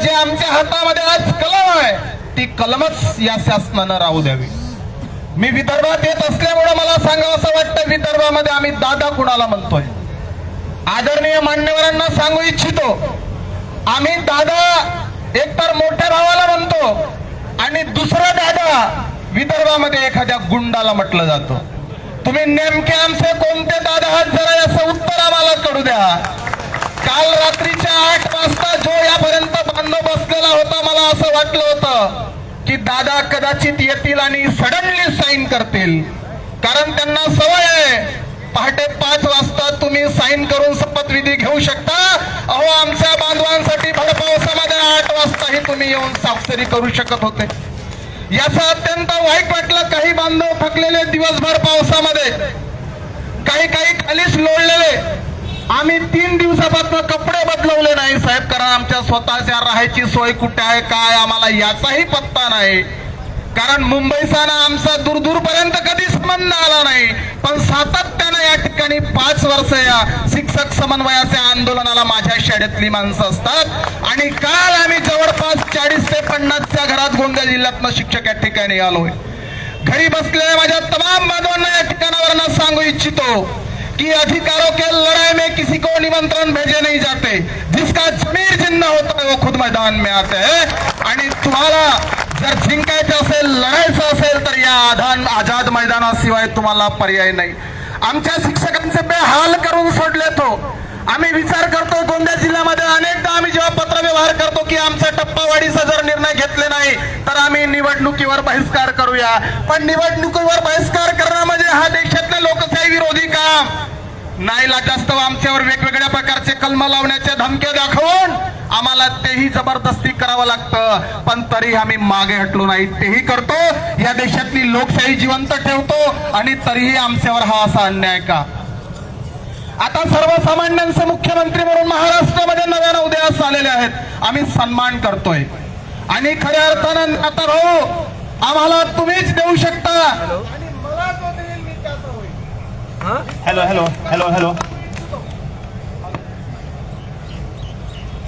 जे आमच्या हातामध्ये आज कलम आहे ती कलमच या शासनानं राहू द्यावी. मी विदर्भात येत असल्यामुळे मला सांगावं असं वाटतं विदर्भामध्ये आम्ही दादा कुणाला म्हणतोय? आदरणीय मान्यवरांना सांगू इच्छितो आम्ही दादा एकतर मोठ्या भावाला म्हणतो आणि दुसरा दादा विदर्भामध्ये एखाद्या गुंडाला म्हटलं जातं. तुम्ही नेमके आमचे कोणते दादा आहात जरा याचं उत्तर आम्हाला कळू द्या काल रात्रीच्या आठ वाजता जो यापर्यंत बांधव बसलेला होता मला असं वाटलं होतं की दादा कदाचित येतील आणि सडनली साईन करतील. कारण त्यांना सवय आहे. पहाटे पाच वाजता तुम्ही साईन करून शपथविधी घेऊ शकता. अहो आमच्या बांधवांसाठी भर पावसामध्ये आठ वाजताही तुम्ही येऊन साफसरी करू शकत होते. याचा अत्यंत वाईट वाटलं. काही बांधव थकलेले दिवसभर पावसामध्ये. काही काही खालीच लोळलेले. आम्ही तीन दिवसापासून कपडे साहेब कारण आमच्या स्वतःच्या राहायची सोय कुठे आहे काय आम्हाला याचाही पत्ता नाही. कारण मुंबईचा ना आमचा दूरदूरपर्यंत कधी संबंध आला नाही. पण सातत्यानं या ठिकाणी पाच वर्ष या शिक्षक समन्वयाच्या आंदोलनाला माझ्या शाळेतली माणसं असतात. आणि काल आम्ही जवळपास चाळीस ते पन्नासच्या घरात गोंदिया जिल्ह्यातनं शिक्षक या ठिकाणी आलोय. घरी बसलेल्या माझ्या तमाम बांधवांना या ठिकाणावर सांगू इच्छितो कि अधिकारों के लड़ाई में किसी को निमंत्रण भेजे नहीं जाते। जिसका जमीर जिंदा होता है वो खुद मैदान में आते हैं। आणि तुम्हाला जर जिंकायचं असेल लढायचं असेल तर या आधान आझाद मैदानाशिवाय तुम्हाला पर्याय नाही. आमच्या शिक्षकांचे बेहाल करून सोडले तो. आम्ही विचार करतो गोंदिया जिल्ह्यामध्ये अनेकदा आम्ही जेव्हा पत्र व्यवहार करतो की आमचा टप्पावाढीचा जर निर्णय घेतले नाही आम्ही निवडणुकीवर बहिष्कार करूया. पण निवडणुकीवर बहिष्कार करणं म्हणजे हा देशातल्या लोकशाही विरोधी काम. नाहीला जास्त आमच्यावर वेगवेगळ्या प्रकारचे कलम लावण्याच्या धमक्या दाखवून आम्हाला तेही जबरदस्ती करावं लागतं. पण तरी आम्ही मागे हटलो नाही. तेही करतो. या देशातली लोकशाही जिवंत ठेवतो आणि तरीही आमच्यावर हा असा अन्याय का? आता सर्वसामान्यांचे मुख्यमंत्री म्हणून महाराष्ट्रामध्ये नव्यानं उदयास आलेले आहेत. आम्ही सन्मान करतोय. आणि खऱ्या अर्थानं आता भाऊ आम्हाला तुम्हीच देऊ शकता. हॅलो. हॅलो हॅलो हॅलो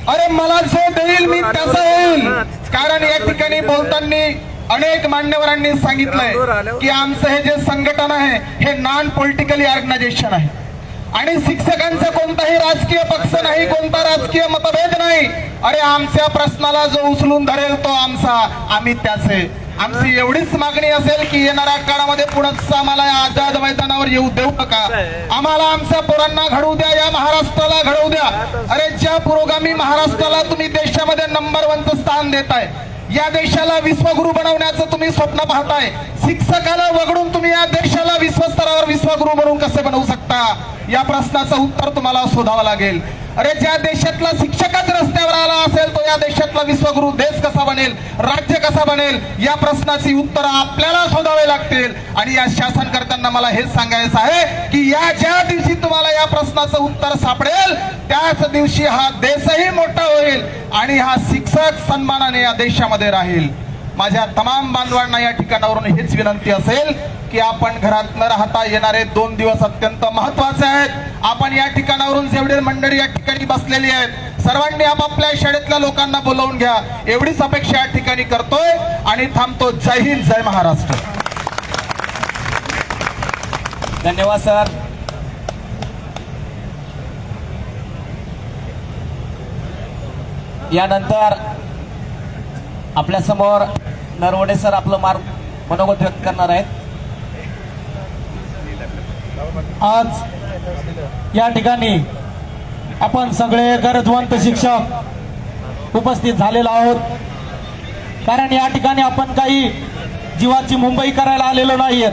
अरे मला जो देईल मी त्याचा येईल कारण या ठिकाणी बोलताना अनेक मान्यवरांनी सांगितलंय की आमचं हे जे संघटन आहे हे नॉन पॉलिटिकली ऑर्गनायझेशन आहे. आणि शिक्षकांचा कोणताही राजकीय पक्ष नाही कोणता राजकीय मतभेद नाही अरे आमच्या प्रश्नाला जो उचलून धरेल तो आमचा. आम्ही त्याचे. आमची एवढीच मागणी असेल की येणाऱ्या काळामध्ये पुढंच आम्हाला या आझाद मैदानावर येऊ देऊ नका. आम्हाला आमच्या पोरांना घडवू द्या या महाराष्ट्राला घडवू द्या. अरे ज्या पुरोगामी महाराष्ट्राला तुम्ही देशामध्ये नंबर वनचं स्थान देताय या देशाला विश्वगुरु बनवण्याचं तुम्ही स्वप्न पाहताय. शिक्षकाला वगळून तुम्ही या देशाला विश्वस्तरावर विश्वगुरु म्हणून कसे बनवू शकता? या प्रश्नाचं उत्तर तुम्हाला शोधावं लागेल. अरे ज्या देशातला शिक्षकच रस्त्यावर आला असेल तो या देशातला विश्वगुरु देश कसा बनेल राज्य कसा बनेल या प्रश्नाची उत्तरं आपल्याला शोधावे लागतील. आणि या शासनकर्त्यांना मला हेच सांगायचं आहे की या ज्या दिवशी तुम्हाला या प्रश्नाचं उत्तर सापडेल त्याच दिवशी हा देशही मोठा होईल आणि हा शिक्षक सन्मानाने या देशामध्ये राहील. माझ्या तमाम बांधवांना या ठिकाणावरून हेच विनंती असेल की आपण घरात न राहता येणारे दोन दिवस अत्यंत महत्त्वाचे आहेत. आपण या ठिकाणावरून जेवढे मंडळी या ठिकाणी बसलेली आहेत सर्वांनी आपापल्या शाळेतल्या लोकांना बोलावून घ्या. एवढीच अपेक्षा या ठिकाणी करतोय आणि थांबतो. जय हिंद जय महाराष्ट्र. धन्यवाद सर. यानंतर आपल्यासमोर सर आपलं मार्ग मनोगत व्यक्त करणार आहेत. आज या ठिकाणी आपण सगळे गरजवंत शिक्षक उपस्थित झालेलो आहोत. कारण या ठिकाणी आपण काही जीवाची मुंबई करायला आलेलो नाहीयेत.